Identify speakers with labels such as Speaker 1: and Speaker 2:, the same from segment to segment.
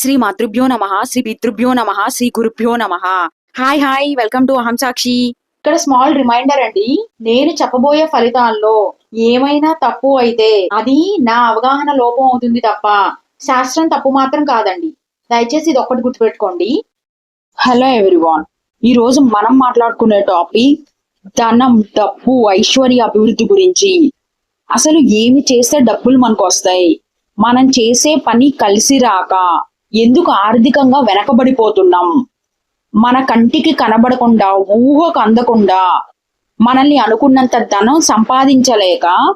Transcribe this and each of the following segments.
Speaker 1: శ్రీ మాతృభ్యో నమ శ్రీ పితృభ్యో నమ శ్రీ గురుభ్యో నమ. హాయ్ హాయ్ వెల్కమ్ టు అహం సాక్షి
Speaker 2: ఇక్కడ స్మాల్ రిమైండర్ అండి నేను చెప్పబోయే ఫలితాల్లో ఏమైనా తప్పు అయితే అది నా అవగాహన లోపం అవుతుంది తప్ప శాస్త్రం తప్పు మాత్రం కాదండి. దయచేసి ఇది ఒక్కటి గుర్తుపెట్టుకోండి.
Speaker 1: హలో ఎవ్రీవాన్ ఈ రోజు మనం మాట్లాడుకునే టాపిక్ ధనం డబ్బు ఐశ్వర్య అభివృద్ధి గురించి. అసలు ఏమి చేస్తే డబ్బులు మనకు వస్తాయి మనం చేసే పని కలిసి రాక ఎందుకు ఆర్థికంగా వెనకబడిపోతున్నాం? మన కంటికి కనబడకుండా ఊహకు అందకుండా మనల్ని అనుకున్నంత ధనం సంపాదించలేక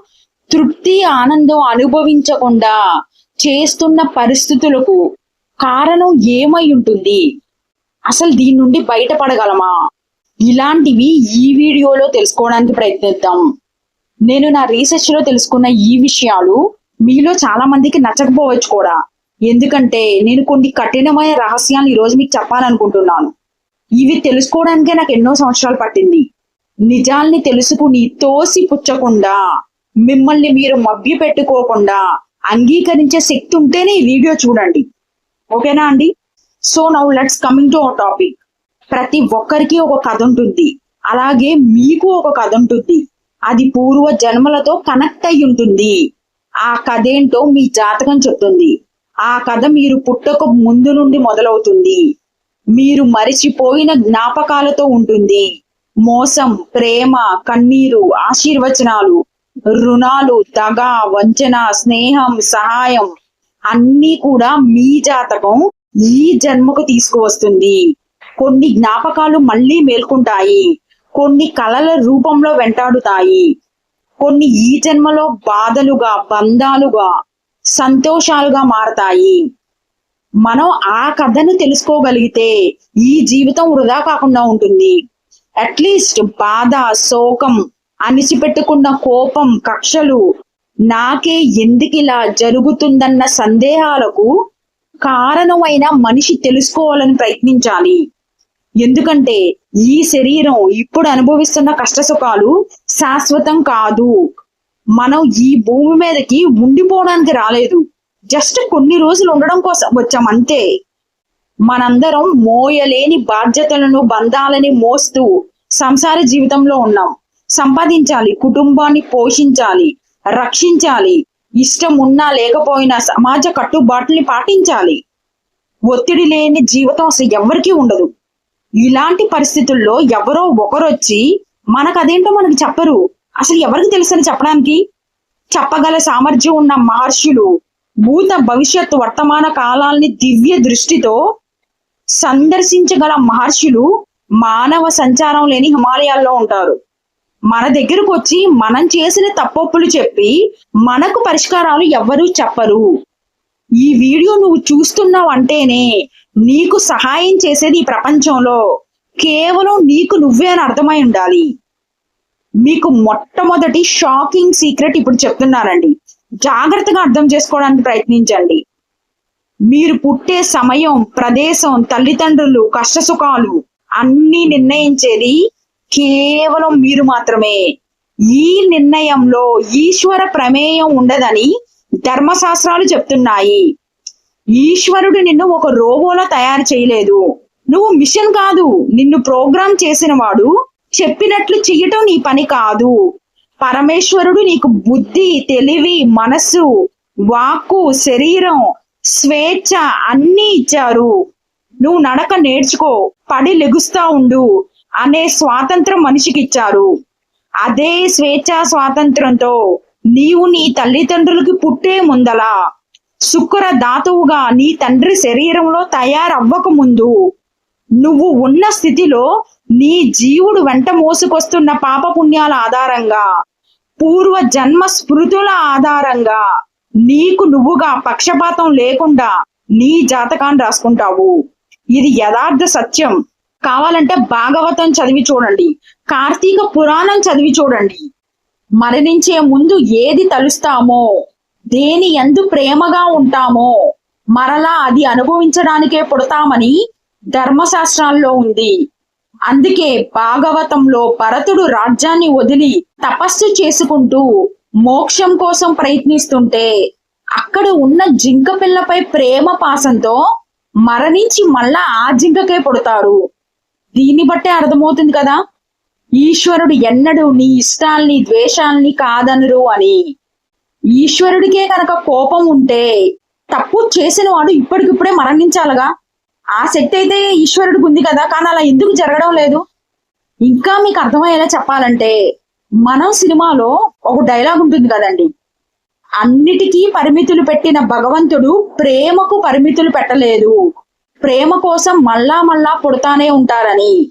Speaker 1: తృప్తి ఆనందం అనుభవించకుండా చేస్తున్న పరిస్థితులకు కారణం ఏమై ఉంటుంది? అసలు దీని నుండి బయటపడగలమా? ఇలాంటివి ఈ వీడియోలో తెలుసుకోవడానికి ప్రయత్నిద్దాం. నేను నా రీసెర్చ్లో తెలుసుకున్న ఈ విషయాలు మీలో చాలా మందికి నచ్చకపోవచ్చు కూడా. ఎందుకంటే నేను కొన్ని కఠినమైన రహస్యాలు ఈరోజు మీకు చెప్పాలనుకుంటున్నాను. ఇవి తెలుసుకోవడానికే నాకు ఎన్నో సంవత్సరాలు పట్టింది. నిజాల్ని తెలుసుకుని తోసి పుచ్చకుండా మిమ్మల్ని మీరు మభ్య పెట్టుకోకుండా అంగీకరించే శక్తి ఉంటేనే ఈ వీడియో చూడండి. ఓకేనా అండి? So now let's coming to our topic. ప్రతి ఒక్కరికి ఒక కథ ఉంటుంది. అలాగే మీకు ఒక కథ ఉంటుంది. అది పూర్వ జన్మలతో కనెక్ట్ అయి ఉంటుంది. ఆ కథ ఏంటో మీ జాతకం చెప్తుంది. ఆ కథ మీరు పుట్టక ముందు నుండి మొదలవుతుంది. మీరు మరిచిపోయిన జ్ఞాపకాలతో ఉంటుంది. మోసం ప్రేమ కన్నీరు ఆశీర్వచనాలు రుణాలు దగ వంచన స్నేహం సహాయం అన్నీ కూడా మీ జాతకం ఈ జన్మకు తీసుకువస్తుంది. కొన్ని జ్ఞాపకాలు మళ్ళీ మేల్కొంటాయి. కొన్ని కళల రూపంలో వెంటాడుతాయి. కొన్ని ఈ జన్మలో బాధలుగా బంధాలుగా సంతోషాలుగా మారతాయి. మనం ఆ కథను తెలుసుకోగలిగితే ఈ జీవితం వృధా కాకుండా ఉంటుంది. అట్లీస్ట్ బాధ శోకం అణిచిపెట్టుకున్న కోపం కక్షలు నాకే ఎందుకిలా జరుగుతుందన్న సందేహాలకు కారణమైన మనిషి తెలుసుకోవాలని ప్రయత్నించాలి. ఎందుకంటే ఈ శరీరం ఇప్పుడు అనుభవిస్తున్న కష్ట సుఖాలు శాశ్వతం కాదు. మనం ఈ భూమి మీదకి ఉండిపోవడానికి రాలేదు. జస్ట్ కొన్ని రోజులు ఉండడం కోసం వచ్చాం అంతే. మనందరం మోయలేని బాధ్యతలను బంధాలని మోస్తూ సంసార జీవితంలో ఉన్నాం. సంపాదించాలి కుటుంబాన్ని పోషించాలి రక్షించాలి. ఇష్టం ఉన్నా లేకపోయినా సమాజ కట్టుబాట్లని పాటించాలి. ఒత్తిడి లేని జీవితం అసలు ఎవరికీ ఉండదు. ఇలాంటి పరిస్థితుల్లో ఎవరో ఒకరొచ్చి మనకు అదేంటో మనకి చెప్పరు. అసలు ఎవరికి తెలుసని చెప్పడానికి? చెప్పగల సామర్థ్యం ఉన్న మహర్షులు భూత భవిష్యత్ వర్తమాన కాలాల్ని దివ్య దృష్టితో సందర్శించగల మహర్షులు మానవ సంచారం లేని హిమాలయాల్లో ఉంటారు. మన దగ్గరకు వచ్చి మనం చేసిన తప్పొప్పులు చెప్పి మనకు పరిష్కారాలు ఎవ్వరూ చెప్పరు. ఈ వీడియో నువ్వు చూస్తున్నావు అంటేనే నీకు సహాయం చేసేది ఈ ప్రపంచంలో. కేవలం నీకు నువ్వే అని అర్థమై ఉండాలి. మీకు మొట్టమొదటి షాకింగ్ సీక్రెట్ ఇప్పుడు చెప్తున్నానండి జాగ్రత్తగా అర్థం చేసుకోవడానికి ప్రయత్నించండి. మీరు పుట్టే సమయం ప్రదేశం తల్లిదండ్రులు కష్టసుఖాలు అన్ని నిర్ణయించేది కేవలం మీరు మాత్రమే. ఈ నిర్ణయంలో ఈశ్వర ప్రమేయం ఉండదని ధర్మశాస్త్రాలు చెప్తున్నాయి. ఈశ్వరుడు నిన్ను ఒక రోబోలా తయారు చేయలేదు. నువ్వు మిషన్ కాదు నిన్ను ప్రోగ్రామ్ చేసిన వాడు చెప్పినట్లు చెయ్యటం నీ పని కాదు. పరమేశ్వరుడు నీకు బుద్ధి తెలివి మనస్సు వాక్కు శరీరం స్వేచ్ఛ అన్నీ ఇచ్చారు. నువ్వు నడక నేర్చుకో పడి లెగుస్తా ఉండు అనే స్వాతంత్రం మనిషికి ఇచ్చారు అదే స్వేచ్ఛ స్వాతంత్రంతో నీవు నీ తల్లిదండ్రులకి పుట్టే ముందలా శుక్ర ధాతువుగా నీ తండ్రి శరీరంలో తయారవ్వక ముందు నువ్వు ఉన్న స్థితిలో నీ జీవుడు వెంట మోసుకొస్తున్న పాప పుణ్యాల ఆధారంగా పూర్వ జన్మ స్మృతుల ఆధారంగా నీకు నువ్వుగా పక్షపాతం లేకుండా నీ జాతకాన్ని రాసుకుంటావు. ఇది యథార్థ సత్యం. కావాలంటే భాగవతం చదివి చూడండి. కార్తీక పురాణం చదివి చూడండి. మరణించే ముందు ఏది తలుస్తామో దేని ఎందు ప్రేమగా ఉంటామో మరలా అది అనుభవించడానికే పుడతామని ధర్మశాస్త్రాల్లో ఉంది. అందుకే భాగవతంలో భరతుడు రాజ్యాన్ని వదిలి తపస్సు చేసుకుంటూ మోక్షం కోసం ప్రయత్నిస్తుంటే అక్కడ ఉన్న జింక పిల్లపై ప్రేమ పాసంతో మరణించి మళ్ళా ఆ జింకకే పుడతారు. దీన్ని బట్టే అర్థమవుతుంది కదా? ఈశ్వరుడు ఎన్నడూ నీ ఇష్టాల్ని ద్వేషాల్ని కాదనరు అని. ఈశ్వరుడికే కనుక కోపం ఉంటే తప్పు చేసిన వాడు ఇప్పటికిప్పుడే మరణించాలగా? ఆ శక్తి అయితే ఈశ్వరుడికి ఉంది కదా కానీ అలా ఎందుకు జరగడం లేదు? ఇంకా మీకు అర్థమయ్యేలా చెప్పాలంటే మనం సినిమాలో ఒక డైలాగ్ ఉంటుంది కదండి. అన్నిటికీ పరిమితులు పెట్టిన భగవంతుడు ప్రేమకు పరిమితులు పెట్టలేదు. ప్రేమ కోసం మళ్ళా మళ్ళా పుడతానే ఉంటారని.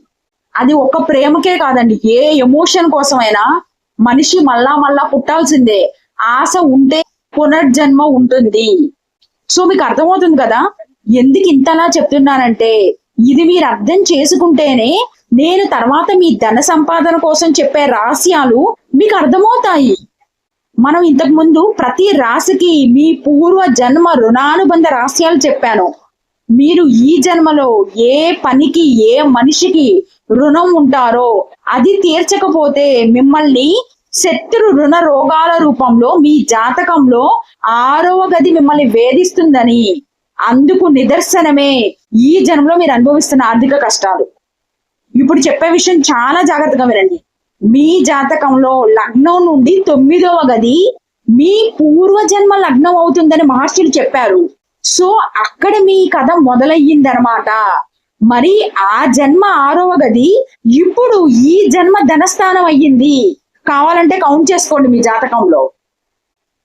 Speaker 1: అది ఒక ప్రేమకే కాదండి ఏ ఎమోషన్ కోసమైనా మనిషి మళ్ళా మళ్ళా పుట్టాల్సిందే. ఆశ ఉంటే పునర్జన్మ ఉంటుంది. సో మీకు అర్థమవుతుంది కదా? ఎందుకు ఇంతలా చెప్తున్నానంటే ఇది మీరు అర్థం చేసుకుంటేనే నేను తర్వాత మీ ధన సంపాదన కోసం చెప్పే రహస్యాలు మీకు అర్థమవుతాయి. మనం ఇంతకు ముందు ప్రతి రాశికి మీ పూర్వ జన్మ రుణానుబంధ రహస్యాలు చెప్పాను. మీరు ఈ జన్మలో ఏ పనికి ఏ మనిషికి రుణం ఉంటారో అది తీర్చకపోతే మిమ్మల్ని శత్రు రుణ రోగాల రూపంలో మీ జాతకంలో ఆరవ గది మిమ్మల్ని వేధిస్తుందని అందుకు నిదర్శనమే ఈ జన్మలో మీరు అనుభవిస్తున్న ఆర్థిక కష్టాలు. ఇప్పుడు చెప్పే విషయం చాలా జాగ్రత్తగా వినండి. మీ జాతకంలో లగ్నం నుండి తొమ్మిదవ గది మీ పూర్వజన్మ లగ్నం అవుతుందని మహర్షులు చెప్పారు. సో అక్కడ మీ కథ మొదలయ్యిందనమాట మరి ఆ జన్మ ఆరవ గది ఇప్పుడు ఈ జన్మ ధనస్థానం అయ్యింది. కావాలంటే కౌంట్ చేసుకోండి మీ జాతకంలో.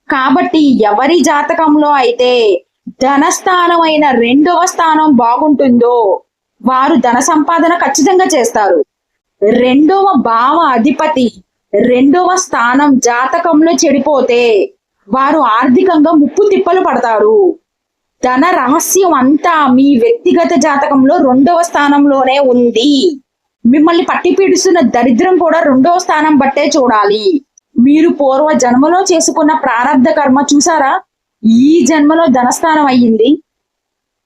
Speaker 1: కాబట్టి ఎవరి జాతకంలో అయితే ధనస్థానం అయిన రెండవ స్థానం బాగుంటుందో వారు ధన సంపాదన ఖచ్చితంగా చేస్తారు. రెండవ భావ అధిపతి రెండవ స్థానం జాతకంలో చెడిపోతే వారు ఆర్థికంగా ముప్పు తిప్పలు పడతారు. ధన రహస్యం అంతా మీ వ్యక్తిగత జాతకంలో రెండవ స్థానంలోనే ఉంది. మిమ్మల్ని పట్టి పీడిస్తున్న దరిద్రం కూడా రెండవ స్థానం బట్టే చూడాలి. మీరు పూర్వ జన్మలో చేసుకున్న ప్రారంధ కర్మ చూసారా? ఈ జన్మలో ధనస్థానం అయ్యింది.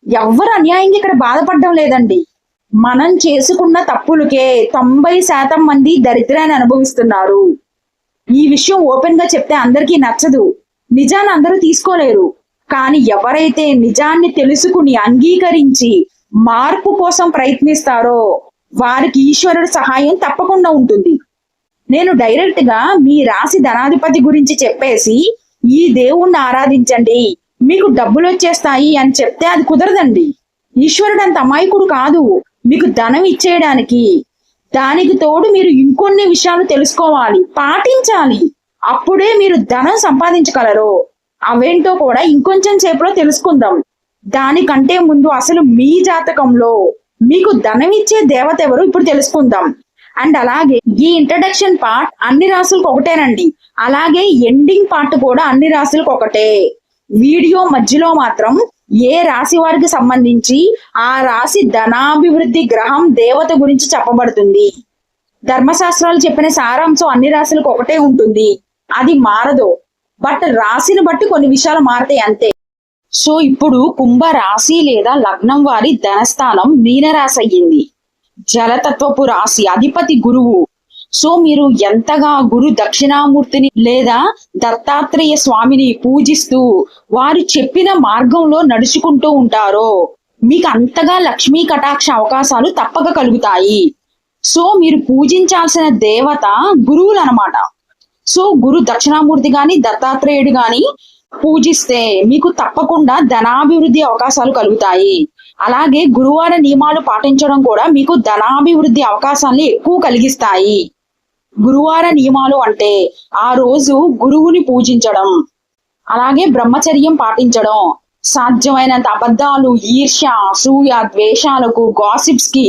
Speaker 1: ఎవ్వరు అన్యాయంగా ఇక్కడ బాధపడడం లేదండి. మనం చేసుకున్న తప్పులకే తొంభై శాతం మంది దరిద్రాన్ని అనుభవిస్తున్నారు. ఈ విషయం ఓపెన్గా చెప్తే అందరికీ నచ్చదు. నిజాన్ని అందరూ తీసుకోలేరు. కానీ ఎవరైతే నిజాన్ని తెలుసుకుని అంగీకరించి మార్పు కోసం ప్రయత్నిస్తారో వారికి ఈశ్వరుడు సహాయం తప్పకుండా ఉంటుంది. నేను డైరెక్ట్గా మీ రాశి ధనాధిపతి గురించి చెప్పేసి ఈ దేవుణ్ణి ఆరాధించండి. మీకు డబ్బులు వచ్చేస్తాయి అని చెప్తే అది కుదరదండి. ఈశ్వరుడు అంత అమాయకుడు కాదు. మీకు ధనం ఇచ్చేయడానికి. దానికి తోడు మీరు ఇంకొన్ని విషయాలు తెలుసుకోవాలి. పాటించాలి. అప్పుడే మీరు ధనం సంపాదించగలరు. అవేంటో కూడా ఇంకొంచెం సేపులో తెలుసుకుందాం. దానికంటే ముందు అసలు మీ జాతకంలో మీకు ధనం ఇచ్చే దేవత ఎవరు ఇప్పుడు తెలుసుకుందాం. అండ్ అలాగే ఈ ఇంట్రడక్షన్ పార్ట్ అన్ని రాసులకు ఒకటేనండి. అలాగే ఎండింగ్ పార్ట్ కూడా అన్ని రాసులకు ఒకటే. వీడియో మధ్యలో మాత్రం ఏ రాశి వారికి సంబంధించి ఆ రాశి ధనాభివృద్ధి గ్రహం దేవత గురించి చెప్పబడుతుంది. ధర్మశాస్త్రాలు చెప్పిన సారాంశం అన్ని రాశులకు ఒకటే ఉంటుంది. అది మారదు. బట్ రాశిని బట్టి కొన్ని విషయాలు మారతాయి అంతే. సో ఇప్పుడు కుంభ రాశి లేదా లగ్నం వారి ధనస్థానం మీనరాశి అయ్యింది. జలతత్వపు రాశి అధిపతి గురువు. సో మీరు ఎంతగా గురు దక్షిణామూర్తిని లేదా దత్తాత్రేయ స్వామిని పూజిస్తూ వారు చెప్పిన మార్గంలో నడుచుకుంటూ ఉంటారో మీకు అంతగా లక్ష్మీ కటాక్ష అవకాశాలు తప్పక కలుగుతాయి. సో మీరు పూజించాల్సిన దేవత గురువులు అన్నమాట సో గురు దక్షిణామూర్తి గాని దత్తాత్రేయుడు గాని పూజిస్తే మీకు తప్పకుండా ధనాభివృద్ధి అవకాశాలు కలుగుతాయి. అలాగే గురువార నియమాలు పాటించడం కూడా మీకు ధనాభివృద్ధి అవకాశాన్ని ఎక్కువ కలిగిస్తాయి. గురువార నియమాలు అంటే ఆ రోజు గురువుని పూజించడం అలాగే బ్రహ్మచర్యం పాటించడం సాధ్యమైనంత అబద్ధాలు ఈర్ష్య అసూయ ద్వేషాలకు గాసిప్స్కి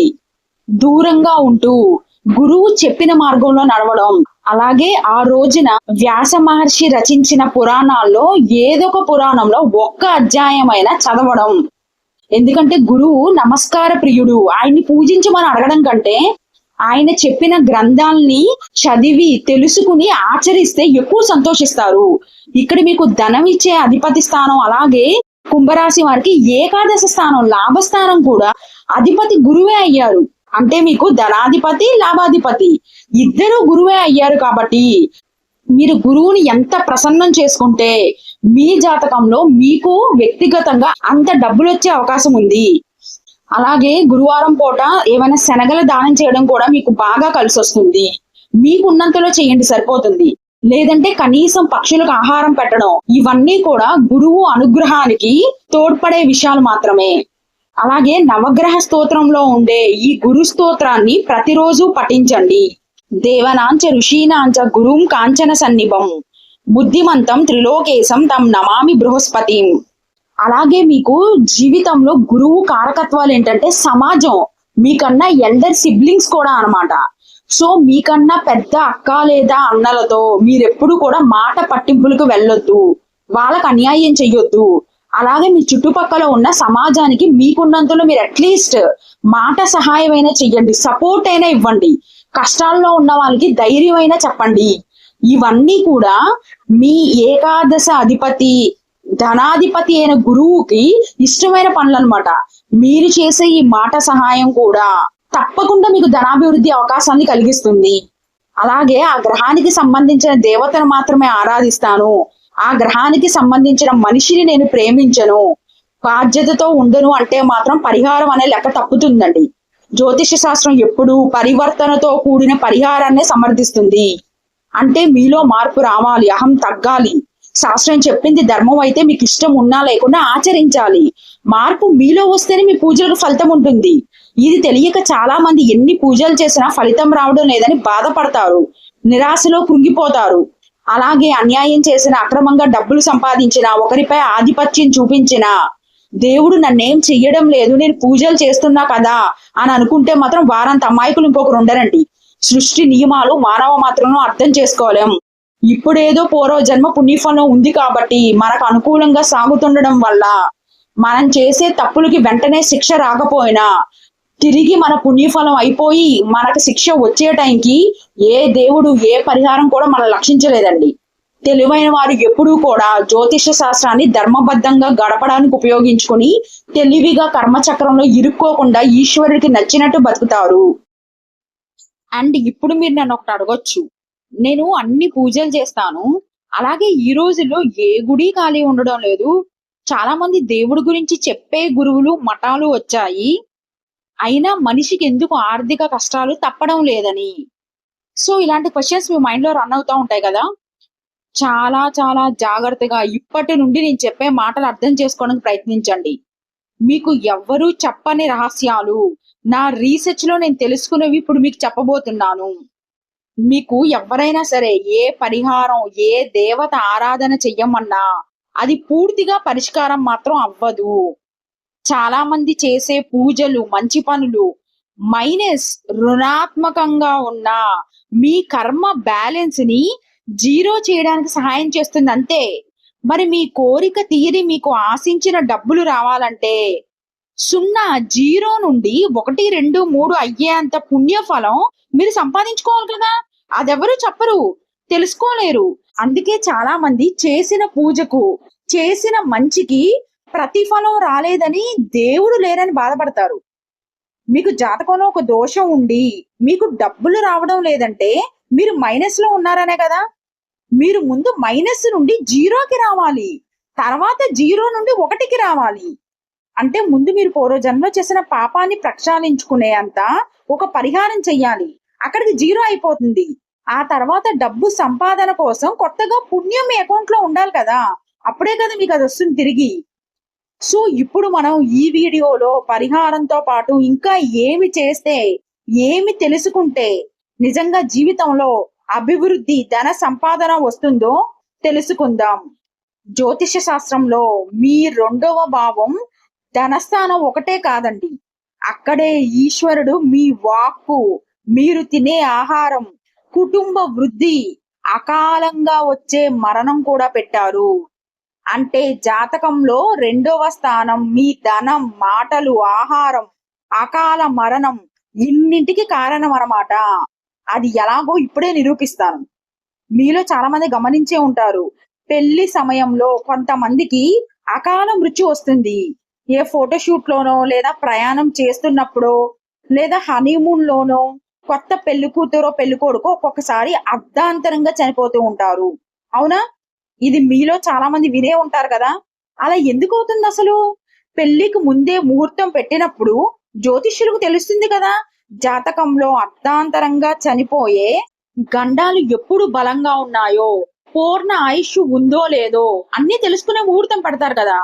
Speaker 1: దూరంగా ఉంటూ గురువు చెప్పిన మార్గంలో నడవడం అలాగే ఆ రోజున వ్యాస మహర్షి రచించిన పురాణాల్లో ఏదొక పురాణంలో ఒక్క అధ్యాయమైన చదవడం ఎందుకంటే గురువు నమస్కార ప్రియుడు. ఆయన్ని పూజించమని అడగడం కంటే ఆయన చెప్పిన గ్రంథాల్ని చదివి తెలుసుకుని ఆచరిస్తే ఎక్కువ సంతోషిస్తారు. ఇక్కడ మీకు ధనం ఇచ్చే అధిపతి స్థానం అలాగే కుంభరాశి వారికి ఏకాదశ స్థానం లాభస్థానం కూడా అధిపతి గురువే అయ్యారు. అంటే మీకు ధనాధిపతి లాభాధిపతి ఇద్దరు గురువే అయ్యారు కాబట్టి మీరు గురువుని ఎంత ప్రసన్నం చేసుకుంటే మీ జాతకంలో మీకు వ్యక్తిగతంగా అంత డబ్బులు వచ్చే అవకాశం ఉంది. అలాగే గురువారం పూట ఏమైనా శనగలు దానం చేయడం కూడా మీకు బాగా కలిసి వస్తుంది మీకు ఉన్నంతలో చేయండి సరిపోతుంది. లేదంటే కనీసం పక్షులకు ఆహారం పెట్టడం ఇవన్నీ కూడా గురువు అనుగ్రహానికి తోడ్పడే విషయాలు మాత్రమే. అలాగే నవగ్రహ స్తోత్రంలో ఉండే ఈ గురు స్తోత్రాన్ని ప్రతిరోజు పఠించండి. దేవనాంచ ఋషీనాంచ గురుం కాంచన సన్నిభం. బుద్ధిమంతం త్రిలోకేశం తమ్ నమామి బృహస్పతి. అలాగే మీకు జీవితంలో గురువు కారకత్వాలు ఏంటంటే సమాజం మీకన్నా ఎల్డర్ సిబ్లింగ్స్ కూడా అన్నమాట. సో మీకన్నా పెద్ద అక్క లేదా అన్నలతో మీరెప్పుడు కూడా మాట పట్టింపులకు వెళ్ళొద్దు. వాళ్ళకు అన్యాయం చెయ్యొద్దు. అలాగే మీ చుట్టుపక్కల ఉన్న సమాజానికి మీకున్నంతలో మీరు అట్లీస్ట్ మాట సహాయమైనా చెయ్యండి సపోర్ట్ అయినా ఇవ్వండి. కష్టాల్లో ఉన్న వాళ్ళకి ధైర్యమైనా చెప్పండి. ఇవన్నీ కూడా మీ ఏకాదశ అధిపతి ధనాధిపతి అయిన గురువుకి ఇష్టమైన పనులు అనమాట మీరు చేసే ఈ మాట సహాయం కూడా తప్పకుండా మీకు ధనాభివృద్ధి అవకాశాన్ని కలిగిస్తుంది. అలాగే ఆ గ్రహానికి సంబంధించిన దేవతను మాత్రమే ఆరాధిస్తాను. ఆ గ్రహానికి సంబంధించిన మనిషిని నేను ప్రేమించను. బాధ్యతతో ఉండను అంటే మాత్రం పరిహారం అనే లెక్క తప్పుతుందండి. జ్యోతిష శాస్త్రం ఎప్పుడు పరివర్తనతో కూడిన పరిహారాన్ని సమర్థిస్తుంది. అంటే మీలో మార్పు రావాలి అహం తగ్గాలి. శాస్త్రం చెప్పింది ధర్మం అయితే మీకు ఇష్టం ఉన్నా లేకుండా ఆచరించాలి. మార్పు మీలో వస్తేనే మీ పూజలకు ఫలితం ఉంటుంది. ఇది తెలియక చాలా మంది ఎన్ని పూజలు చేసినా ఫలితం రావడం లేదని బాధపడతారు. నిరాశలో కృంగిపోతారు. అలాగే అన్యాయం చేసిన అక్రమంగా డబ్బులు సంపాదించిన ఒకరిపై ఆధిపత్యం చూపించిన దేవుడు నన్నేం చెయ్యడం లేదు నేను పూజలు చేస్తున్నా కదా అని అనుకుంటే మాత్రం వారంత అమాయకులు ఇంకొకరు ఉండరండి. సృష్టి నియమాలు మానవ మాత్రం అర్థం చేసుకోలేం ఇప్పుడేదో పూర్వ జన్మ పుణ్యఫలం ఉంది కాబట్టి మనకు అనుకూలంగా సాగుతుండడం వల్ల మనం చేసే తప్పులకి వెంటనే శిక్ష రాకపోయినా తిరిగి మన పుణ్యఫలం అయిపోయి మనకు శిక్ష వచ్చే టైంకి ఏ దేవుడు ఏ పరిహారం కూడా మనం లక్షించలేదండి. తెలివైన వారు ఎప్పుడూ కూడా జ్యోతిష శాస్త్రాన్ని ధర్మబద్ధంగా గడపడానికి ఉపయోగించుకొని తెలివిగా కర్మచక్రంలో ఇరుక్కోకుండా ఈశ్వరుడికి నచ్చినట్టు బతుకుతారు. అండ్ ఇప్పుడు మీరు నన్ను ఒకటి అడగొచ్చు. నేను అన్ని పూజలు చేస్తాను. అలాగే ఈ రోజుల్లో ఏ గుడి ఖాళీ ఉండడం లేదు. చాలా మంది దేవుడి గురించి చెప్పే గురువులు మఠాలు వచ్చాయి. అయినా మనిషికి ఎందుకు ఆర్థిక కష్టాలు తప్పడం లేదని? సో ఇలాంటి క్వశ్చన్స్ మీ మైండ్లో రన్ అవుతా ఉంటాయి కదా. చాలా చాలా జాగ్రత్తగా ఇప్పటి నుండి నేను చెప్పే మాటలు అర్థం చేసుకోవడానికి ప్రయత్నించండి. మీకు ఎవ్వరూ చెప్పని రహస్యాలు? నా రీసెర్చ్లో నేను తెలుసుకునేవి ఇప్పుడు మీకు చెప్పబోతున్నాను. మీకు ఎవరైనా సరే ఏ పరిహారం ఏ దేవత ఆరాధన చెయ్యమన్నా అది పూర్తిగా పరిష్కారం మాత్రం అవ్వదు. చాలా మంది చేసే పూజలు మంచి పనులు మైనస్ రుణాత్మకంగా ఉన్న మీ కర్మ బ్యాలెన్స్ని జీరో చేయడానికి సహాయం చేస్తుంది అంతే. మరి మీ కోరిక తీరి మీకు ఆశించిన డబ్బులు రావాలంటే సున్నా జీరో నుండి ఒకటి రెండు మూడు అయ్యేంత పుణ్యఫలం మీరు సంపాదించుకోవాలి కదా? అదెవరు చెప్పరు తెలుసుకోలేరు. అందుకే చాలా మంది చేసిన పూజకు చేసిన మంచికి ప్రతిఫలం రాలేదని దేవుడు లేరని బాధపడతారు. మీకు జాతకంలో ఒక దోషం ఉండి మీకు డబ్బులు రావడం లేదంటే మీరు మైనస్లో ఉన్నారనే కదా? మీరు ముందు మైనస్ నుండి జీరోకి రావాలి తర్వాత జీరో నుండి ఒకటికి రావాలి. అంటే ముందు మీరు పూర్వజన్మలో చేసిన పాపాన్ని ప్రక్షాళించుకునే అంత ఒక పరిహారం చెయ్యాలి. అక్కడికి జీరో అయిపోతుంది. ఆ తర్వాత డబ్బు సంపాదన కోసం కొత్తగా పుణ్యం మీ అకౌంట్లో ఉండాలి కదా. అప్పుడే కదా మీకు అది వస్తుంది తిరిగి. సో ఇప్పుడు మనం ఈ వీడియోలో పరిహారంతో పాటు ఇంకా ఏమి చేస్తే ఏమి తెలుసుకుంటే నిజంగా జీవితంలో అభివృద్ధి ధన సంపాదన వస్తుందో తెలుసుకుందాం. జ్యోతిష శాస్త్రంలో మీ రెండవ భావం ధనస్థానం ఒకటే కాదండి. అక్కడే ఈశ్వరుడు మీ వాక్కు మీరు తినే ఆహారం కుటుంబ వృద్ధి అకాలంగా వచ్చే మరణం కూడా పెట్టారు. అంటే జాతకంలో రెండవ స్థానం మీ ధనం మాటలు ఆహారం అకాల మరణం ఇన్నింటికి కారణం అన్నమాట అది ఎలాగో ఇప్పుడే నిరూపిస్తాను. మీలో చాలా మంది గమనించే ఉంటారు. పెళ్ళి సమయంలో కొంతమందికి అకాల మృత్యు వస్తుంది. ఏ ఫోటోషూట్ లోనో లేదా ప్రయాణం చేస్తున్నప్పుడో లేదా హనీమూన్ లోనో కొత్త పెళ్ళి కూతురో పెళ్ళి కొడుకో ఒక్కొక్కసారి అర్ధాంతరంగా చనిపోతూ ఉంటారు. అవునా? ఇది మీలో చాలా మంది వినే ఉంటారు కదా? అలా ఎందుకు అవుతుంది అసలు? పెళ్ళికి ముందే ముహూర్తం పెట్టినప్పుడు జ్యోతిష్యులకు తెలుస్తుంది కదా? జాతకంలో అర్ధాంతరంగా చనిపోయే గండాలు ఎప్పుడు బలంగా ఉన్నాయో పూర్ణ ఆయుష్ ఉందో లేదో అన్ని తెలుసుకునే ముహూర్తం పెడతారు కదా?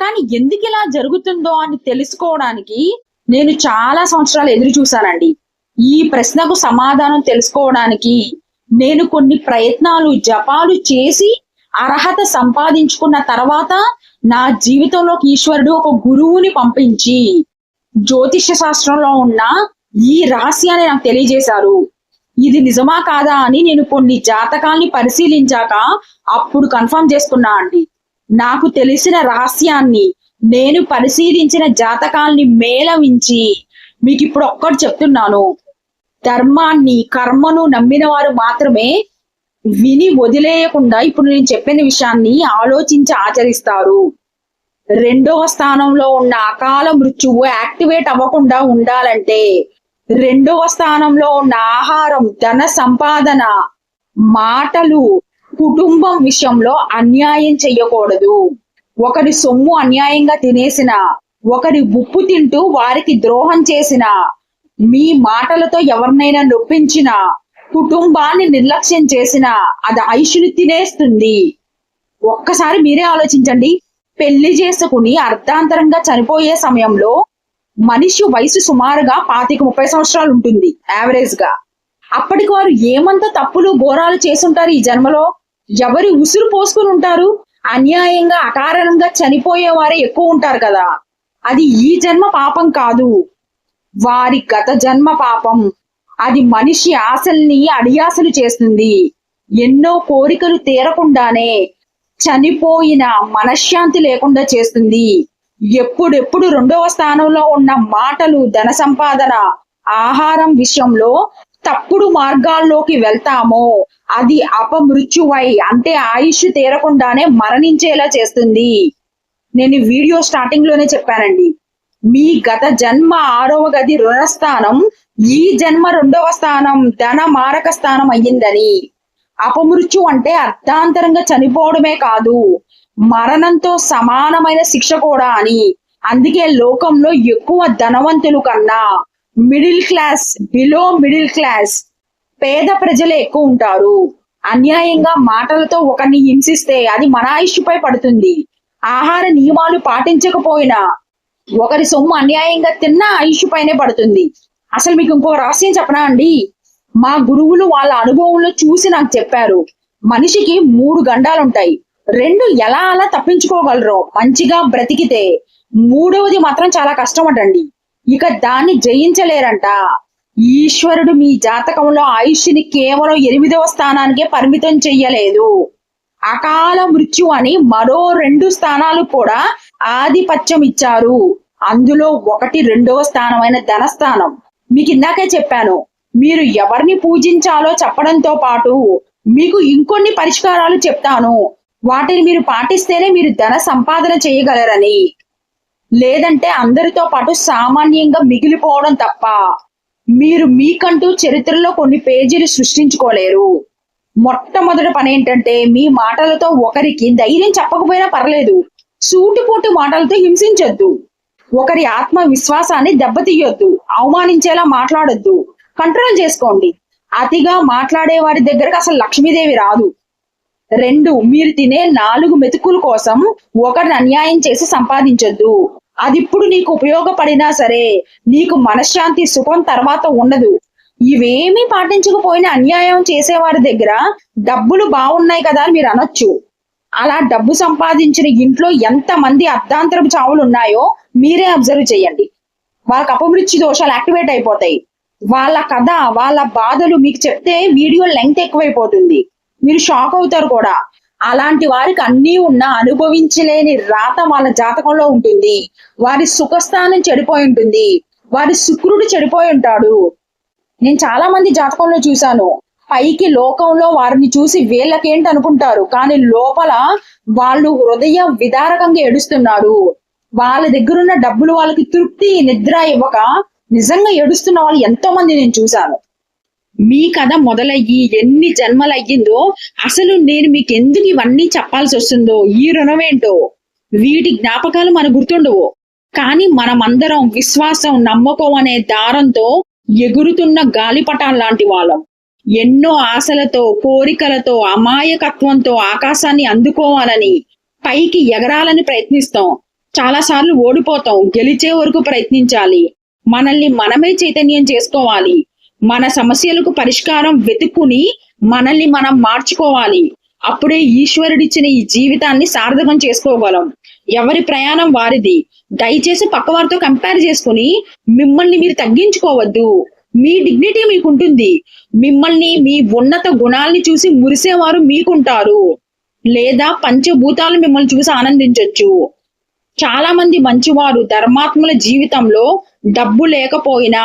Speaker 1: కానీ ఎందుకు ఇలా జరుగుతుందో అని తెలుసుకోవడానికి నేను చాలా సంవత్సరాలు ఎదురు చూశానండి. ఈ ప్రశ్నకు సమాధానం తెలుసుకోవడానికి నేను కొన్ని ప్రయత్నాలు జపాలు చేసి అర్హత సంపాదించుకున్న తర్వాత నా జీవితంలోకి ఈశ్వరుడు ఒక గురువుని పంపించి జ్యోతిష్య శాస్త్రంలో ఉన్న ఈ రహస్యాన్ని నాకు తెలియజేశారు. ఇది నిజమా కాదా అని నేను కొన్ని జాతకాల్ని పరిశీలించాక అప్పుడు కన్ఫర్మ్ చేసుకున్నా అండి. నాకు తెలిసిన రహస్యాన్ని నేను పరిశీలించిన జాతకాల్ని మేళవించి మీకు ఇప్పుడు ఒక్కటి చెప్తున్నాను. ధర్మాన్ని కర్మను నమ్మిన వారు మాత్రమే విని వదిలేయకుండా ఇప్పుడు నేను చెప్పిన విషయాన్ని ఆలోచించి ఆచరిస్తారు. రెండవ స్థానంలో ఉన్న అకాల మృత్యువు యాక్టివేట్ అవ్వకుండా ఉండాలంటే రెండవ స్థానంలో ఉన్న ఆహారం ధన సంపాదన మాటలు కుటుంబం విషయంలో అన్యాయం చెయ్యకూడదు. ఒకరి సొమ్ము అన్యాయంగా తినేసిన ఒకరి ఉప్పు తింటూ వారికి ద్రోహం చేసిన మీ మాటలతో ఎవరినైనా నొప్పించిన కుటుంబాన్ని నిర్లక్ష్యం చేసిన అది ఐషుని తినేస్తుంది. ఒక్కసారి మీరే ఆలోచించండి. పెళ్ళి చేసుకుని అర్ధాంతరంగా చనిపోయే సమయంలో మనిషి వయసు సుమారుగా పాతిక ముప్పై సంవత్సరాలు ఉంటుంది యావరేజ్గా. అప్పటికి వారు ఏమంత తప్పులు ఘోరాలు చేసుంటారు ఈ జన్మలో? ఎవరి ఉసురు పోసుకుని ఉంటారు? అన్యాయంగా అకారణంగా చనిపోయే వారే ఎక్కువ ఉంటారు కదా. అది ఈ జన్మ పాపం కాదు. వారి గత జన్మ పాపం. అది మనిషి ఆశల్ని అడియాసలు చేస్తుంది. ఎన్నో కోరికలు తీరకుండానే చనిపోయిన మనశ్శాంతి లేకుండా చేస్తుంది. ఎప్పుడెప్పుడు రెండవ స్థానంలో ఉన్న మాటలు ధన సంపాదన ఆహారం విషయంలో తప్పుడు మార్గాల్లోకి వెళ్తామో అది అపమృత్యువై అంటే ఆయుష్ తీరకుండానే మరణించేలా చేస్తుంది. నేను వీడియో స్టార్టింగ్లోనే చెప్పానండి. మీ గత జన్మ ఆరవ గది రుణస్థానం ఈ జన్మ రెండవ స్థానం ధన మారక స్థానం అయ్యిందని. అపమృత్యు అంటే అర్థాంతరంగా చనిపోవడమే కాదు మరణంతో సమానమైన శిక్ష కూడా అని. అందుకే లోకంలో ఎక్కువ ధనవంతులు కన్నా middle class below middle class పేద ప్రజలే ఎక్కువ ఉంటారు. అన్యాయంగా మాటలతో ఒకరిని హింసిస్తే అది మన ఆయుష్పై పడుతుంది. ఆహార నియమాలు పాటించకపోయినా ఒకరి సొమ్ము అన్యాయంగా తిన్నా ఆయుష్ పైనే పడుతుంది. అసలు మీకు ఇంకో రహస్యం చెప్పనా అండి? మా గురువులు వాళ్ళ అనుభవంలో చూసి నాకు చెప్పారు. మనిషికి మూడు గండాలు ఉంటాయి రెండు ఎలా అలా తప్పించుకోగలరు మంచిగా బ్రతికితే. మూడవది మాత్రం చాలా కష్టం అటండి ఇక దాన్ని జయించలేరంట. ఈశ్వరుడు మీ జాతకంలో ఆయుష్ని కేవలం ఎనిమిదవ స్థానానికే పరిమితం చెయ్యలేదు. అకాల మృత్యు అని మరో రెండు స్థానాలు కూడా ఆధిపత్యం ఇచ్చారు. అందులో ఒకటి రెండవ స్థానమైన ధనస్థానం. మీకు ఇందాకే చెప్పాను మీరు ఎవరిని పూజించాలో చెప్పడంతో పాటు మీకు ఇంకొన్ని పరిష్కారాలు చెప్తాను. వాటిని మీరు పాటిస్తేనే మీరు ధన సంపాదన చేయగలరని. లేదంటే అందరితో పాటు సామాన్యంగా మిగిలిపోవడం తప్ప మీరు మీకంటూ చరిత్రలో కొన్ని పేజీలు సృష్టించుకోలేరు. మొట్టమొదటి పని ఏంటంటే మీ మాటలతో ఒకరికి ధైర్యం చెప్పకపోయినా పర్లేదు. సూటిపోటు మాటలతో హింసించొద్దు. ఒకరి ఆత్మ విశ్వాసాన్ని దెబ్బతీయొద్దు. అవమానించేలా మాట్లాడొద్దు. కంట్రోల్ చేసుకోండి. అతిగా మాట్లాడే వారి దగ్గరకు అసలు లక్ష్మీదేవి రాదు. రెండు మీరు తినే నాలుగు మెతుకుల కోసం ఒకరిని అన్యాయం చేసి సంపాదించొద్దు. అది ఇప్పుడు నీకు ఉపయోగపడినా సరే నీకు మనశ్శాంతి సుఖం తర్వాత ఉండదు. ఇవేమీ పాటించకపోయినా అన్యాయం చేసేవారి దగ్గర డబ్బులు బాగున్నాయి కదా అని మీరు అనొచ్చు. అలా డబ్బు సంపాదించిన ఇంట్లో ఎంత మంది అర్ధాంతరపు చావులు ఉన్నాయో మీరే అబ్జర్వ్ చేయండి. వాళ్ళకి అపమృత్యు దోషాలు యాక్టివేట్ అయిపోతాయి. వాళ్ళ కథ వాళ్ళ బాధలు మీకు చెప్తే వీడియో లెంగ్త్ ఎక్కువైపోతుంది. మీరు షాక్ అవుతారు కూడా. అలాంటి వారికి అన్నీ ఉన్న అనుభవించలేని రాత వాళ్ళ జాతకంలో ఉంటుంది. వారి సుఖస్థానం చెడిపోయి ఉంటుంది. వారి శుక్రుడు చెడిపోయి ఉంటాడు. నేను చాలా మంది జాతకంలో చూశాను. పైకి లోకంలో వారిని చూసి వీళ్ళకేంటి అనుకుంటారు? కానీ లోపల వాళ్ళు హృదయ విదారకంగా ఏడుస్తున్నారు. వాళ్ళ దగ్గరున్న డబ్బులు వాళ్ళకి తృప్తి నిద్ర ఇవ్వక నిజంగా ఏడుస్తున్న వాళ్ళు ఎంతో మంది నేను చూశాను. మీ కథ మొదలయ్యి ఎన్ని జన్మలు అయ్యిందో అసలు నేను మీకు ఎందుకు ఇవన్నీ చెప్పాల్సి వస్తుందో ఈ రుణమేంటో? వీటి జ్ఞాపకాలు మన గుర్తుండవు. కానీ మనమందరం విశ్వాసం నమ్మకం అనే దారంతో ఎగురుతున్న గాలిపటాల లాంటి వాళ్ళం. ఎన్నో ఆశలతో కోరికలతో అమాయకత్వంతో ఆకాశాన్ని అందుకోవాలని పైకి ఎగరాలని ప్రయత్నిస్తాం. చాలాసార్లు ఓడిపోతాం గెలిచే వరకు ప్రయత్నించాలి. మనల్ని మనమే చైతన్యం చేసుకోవాలి. మన సమస్యలకు పరిష్కారం వెతుక్కుని మనల్ని మనం మార్చుకోవాలి. అప్పుడే ఈశ్వరుడిచ్చిన ఈ జీవితాన్ని సార్థకం చేసుకోగలం. ఎవరి ప్రయాణం వారిది. దయచేసి పక్కవారితో కంపేర్ చేసుకుని మిమ్మల్ని మీరు తగ్గించుకోవద్దు. మీ డిగ్నిటీ మీకుంటుంది. మిమ్మల్ని మీ ఉన్నత గుణాల్ని చూసి మురిసేవారు మీకుంటారు. లేదా పంచభూతాలు మిమ్మల్ని చూసి ఆనందించవచ్చు చాలా మంది మంచివారు ధర్మాత్ముల జీవితంలో డబ్బు లేకపోయినా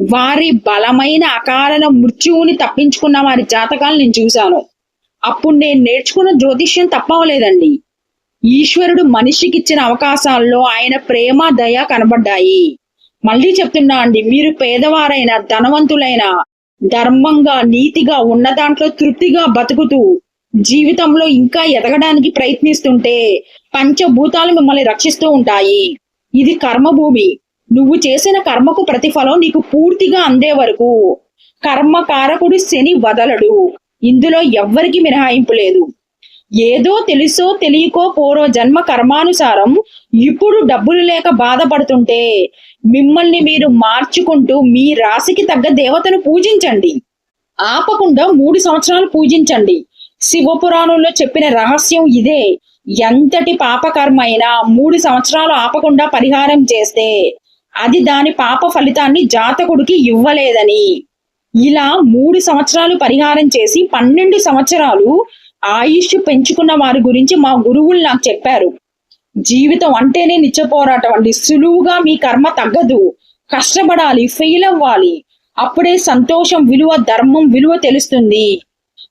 Speaker 1: వారి బలమైన అకారణ మృత్యువుని తప్పించుకున్న వారి జాతకాలు నేను చూశాను. అప్పుడు నేను నేర్చుకున్న జ్యోతిష్యం తప్పవలేదండి. ఈశ్వరుడు మనిషికి ఇచ్చిన అవకాశాల్లో ఆయన ప్రేమ దయ కనబడ్డాయి. మళ్ళీ చెప్తున్నా అండి మీరు పేదవారైన ధనవంతులైన ధర్మంగా నీతిగా ఉన్న దాంట్లో తృప్తిగా బతుకుతూ జీవితంలో ఇంకా ఎదగడానికి ప్రయత్నిస్తుంటే పంచభూతాలు మిమ్మల్ని రక్షిస్తూ ఉంటాయి. ఇది కర్మభూమి. నువ్వు చేసిన కర్మకు ప్రతిఫలం నీకు పూర్తిగా అందే వరకు. కర్మకారకుడు శని వదలడు. ఇందులో ఎవ్వరికి మినహాయింపు లేదు. ఏదో తెలుసో తెలియకో పోరో జన్మ కర్మానుసారం ఇప్పుడు డబ్బులు లేక బాధపడుతుంటే మిమ్మల్ని మీరు మార్చుకుంటూ మీ రాశికి తగ్గ దేవతను పూజించండి. ఆపకుండా మూడు సంవత్సరాలు పూజించండి. శివపురాణంలో చెప్పిన రహస్యం ఇదే. ఎంతటి పాపకర్మ అయినా మూడు సంవత్సరాలు ఆపకుండా పరిహారం చేస్తే అది దాని పాప ఫలితాన్ని జాతకుడికి ఇవ్వలేదని. ఇలా మూడు సంవత్సరాలు పరిహారం చేసి పన్నెండు సంవత్సరాలు ఆయుష్ పెంచుకున్న వారి గురించి మా గురువులు నాకు చెప్పారు. జీవితం అంటేనే నిత్య పోరాటం అండి. సులువుగా మీ కర్మ తగ్గదు. కష్టపడాలి ఫెయిల్ అవ్వాలి. అప్పుడే సంతోషం విలువ ధర్మం విలువ తెలుస్తుంది.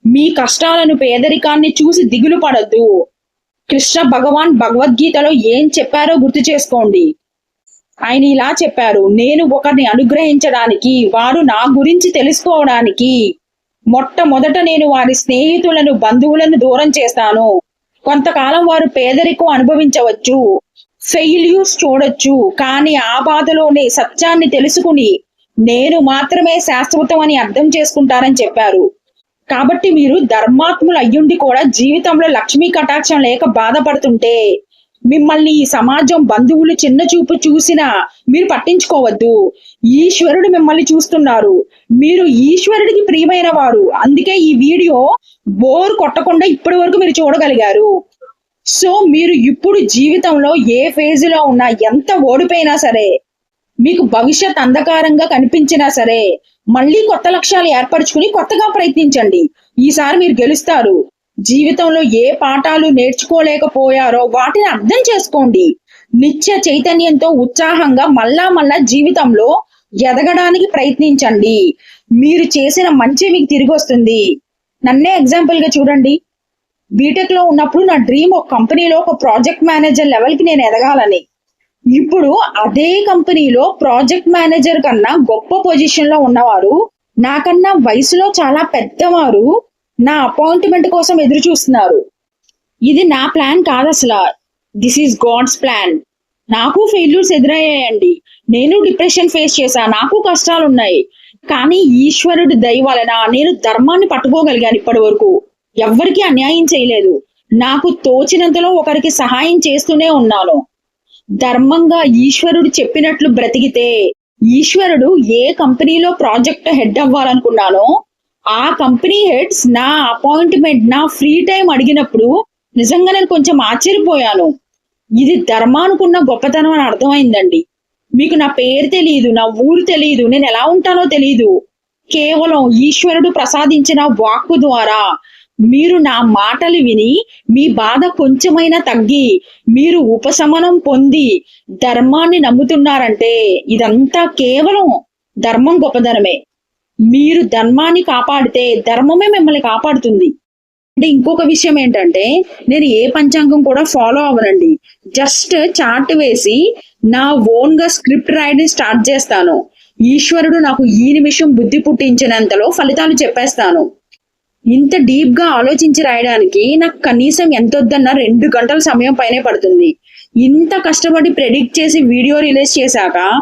Speaker 1: మీ కష్టాలను పేదరికాన్ని చూసి దిగులు పడద్దు. కృష్ణ భగవాన్ భగవద్గీతలో ఏం చెప్పారో గుర్తు చేసుకోండి. ఆయన ఇలా చెప్పారు నేను ఒకరిని అనుగ్రహించడానికి వారు నా గురించి తెలుసుకోవడానికి మొట్టమొదట నేను వారి స్నేహితులను బంధువులను దూరం చేస్తాను. కొంతకాలం వారు పేదరికం అనుభవించవచ్చు ఫెయిల్యూర్స్ చూడొచ్చు కానీ ఆ బాధలోనే సత్యాన్ని తెలుసుకుని నేను మాత్రమే శాశ్వతం అని అర్థం చేసుకుంటారని చెప్పారు. కాబట్టి మీరు ధర్మాత్ములు అయ్యుండి కూడా జీవితంలో లక్ష్మీ కటాక్షం లేక బాధపడుతుంటే మిమ్మల్ని ఈ సమాజం బంధువులు చిన్న చూపు చూసినా మీరు పట్టించుకోవద్దు. ఈశ్వరుడు మిమ్మల్ని చూస్తున్నారు. మీరు ఈశ్వరుడికి ప్రియమైన వారు. అందుకే ఈ వీడియో బోర్ కొట్టకుండా ఇప్పటి వరకు మీరు చూడగలిగారు. సో మీరు ఇప్పుడు జీవితంలో ఏ ఫేజ్లో ఉన్నా ఎంత ఓడిపోయినా సరే మీకు భవిష్యత్ అంధకారంగా కనిపించినా సరే మళ్ళీ కొత్త లక్ష్యాలు ఏర్పరచుకుని కొత్తగా ప్రయత్నించండి. ఈసారి మీరు గెలుస్తారు. జీవితంలో ఏ పాఠాలు నేర్చుకోలేకపోయారో వాటిని అర్థం చేసుకోండి. నిత్య చైతన్యంతో ఉత్సాహంగా మళ్ళా మళ్ళా జీవితంలో ఎదగడానికి ప్రయత్నించండి. మీరు చేసిన మంచి మీకు తిరిగి వస్తుంది. నన్నే ఎగ్జాంపుల్గా చూడండి. బీటెక్లో ఉన్నప్పుడు నా డ్రీమ్ ఒక కంపెనీలో ఒక ప్రాజెక్ట్ మేనేజర్ లెవెల్కి నేను ఎదగాలని. ఇప్పుడు అదే కంపెనీలో ప్రాజెక్ట్ మేనేజర్ కన్నా గొప్ప పొజిషన్లో ఉన్నవారు నాకన్నా వయసులో చాలా పెద్దవారు నా అపాయింట్మెంట్ కోసం ఎదురు చూస్తున్నారు. ఇది నా ప్లాన్ కాదు అసలు. దిస్ ఈజ్ గాడ్స్ ప్లాన్ నాకు ఫెయిల్యూర్స్ ఎదురయ్యాయండి. నేను డిప్రెషన్ ఫేస్ చేశా. నాకు కష్టాలు ఉన్నాయి. కానీ ఈశ్వరుడి దయ వలన నేను ధర్మాన్ని పట్టుకోగలిగాను ఇప్పటి వరకు ఎవ్వరికీ అన్యాయం చేయలేదు. నాకు తోచినంతలో ఒకరికి సహాయం చేస్తూనే ఉన్నాను. ధర్మంగా ఈశ్వరుడు చెప్పినట్లు బ్రతికితే ఈశ్వరుడు ఏ కంపెనీలో ప్రాజెక్ట్ హెడ్ అవ్వాలనుకున్నానో ఆ కంపెనీ హెడ్స్ నా అపాయింట్మెంట్ నా ఫ్రీ టైం అడిగినప్పుడు నిజంగా నేను కొంచెం ఆశ్చర్యపోయాను. ఇది ధర్మానుకున్న గొప్పతనం అని అర్థమైందండి. మీకు నా పేరు తెలియదు నా ఊరు తెలియదు నేను ఎలా ఉంటానో తెలియదు కేవలం ఈశ్వరుడు ప్రసాదించిన వాక్కు ద్వారా మీరు నా మాటలు విని మీ బాధ కొంచెమైనా తగ్గి మీరు ఉపశమనం పొంది ధర్మాన్ని నమ్ముతున్నారంటే ఇదంతా కేవలం ధర్మం గొప్పదనమే మీరు ధర్మాన్ని కాపాడితే ధర్మమే మిమ్మల్ని కాపాడుతుంది. అంటే ఇంకొక విషయం ఏంటంటే నేను ఏ పంచాంగం కూడా ఫాలో అవ్వనండి. జస్ట్ చార్ట్ వేసి నా ఓన్గా స్క్రిప్ట్ రాయడం స్టార్ట్ చేస్తాను. ఈశ్వరుడు నాకు ఈ నిమిషం బుద్ధి పుట్టించినంతలో ఫలితాలు చెప్పేస్తాను. ఇంత డీప్గా ఆలోచించి రాయడానికి నాకు కనీసం ఎంత వద్దన్నా రెండు గంటల సమయం పైనే పడుతుంది. ఇంత కష్టపడి ప్రెడిక్ట్ చేసి వీడియో రిలీజ్ చేశాక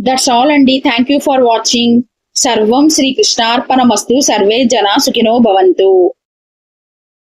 Speaker 1: That's all అండి థ్యాంక్ యూ ఫర్ వాచింగ్ సర్వం శ్రీకృష్ణార్పణమస్తు సర్వే జనా సుఖినో భవంతు